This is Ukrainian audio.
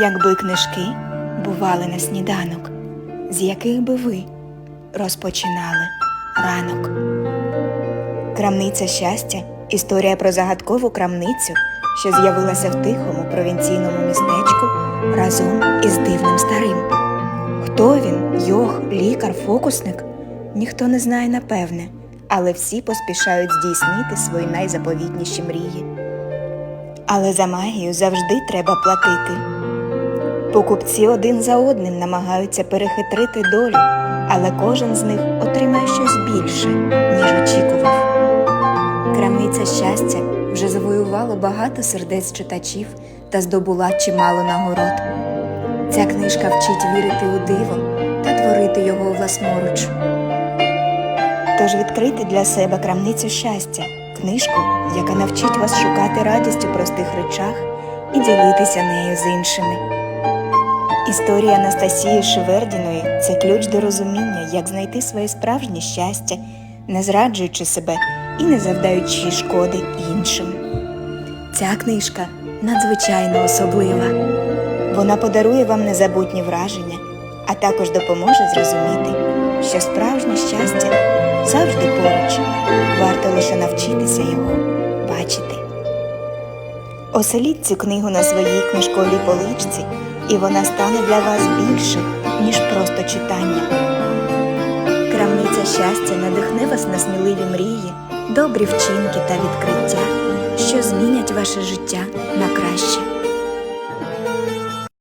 Якби книжки бували на сніданок, з яких би ви розпочинали ранок. Крамниця щастя історія про загадкову крамницю, що з'явилася в тихому провінційному містечку разом із дивним старим. Хто він, йог, лікар, фокусник? Ніхто не знає напевне, але всі поспішають здійснити свої найзаповітніші мрії. Але за магію завжди треба платити. Покупці один за одним намагаються перехитрити долю, але кожен з них отримає щось більше, ніж очікував. Крамниця щастя вже завоювала багато сердець читачів та здобула чимало нагород. Ця книжка вчить вірити у диво та творити його власноруч. Тож відкрити для себе крамницю щастя, книжку, яка навчить вас шукати радість у простих речах і ділитися нею з іншими. Історія Анастасії Шевердіної це ключ до розуміння, як знайти своє справжнє щастя, не зраджуючи себе і не завдаючи шкоди іншим. Ця книжка надзвичайно особлива. Вона подарує вам незабутні враження, а також допоможе зрозуміти, що справжнє щастя завжди поруч, варто лише навчитися його бачити. Оселіть цю книгу на своїй книжковій поличці, і вона стане для вас більше, ніж просто читання. Крамниця щастя надихне вас на сміливі мрії, добрі вчинки та відкриття, що змінять ваше життя на краще.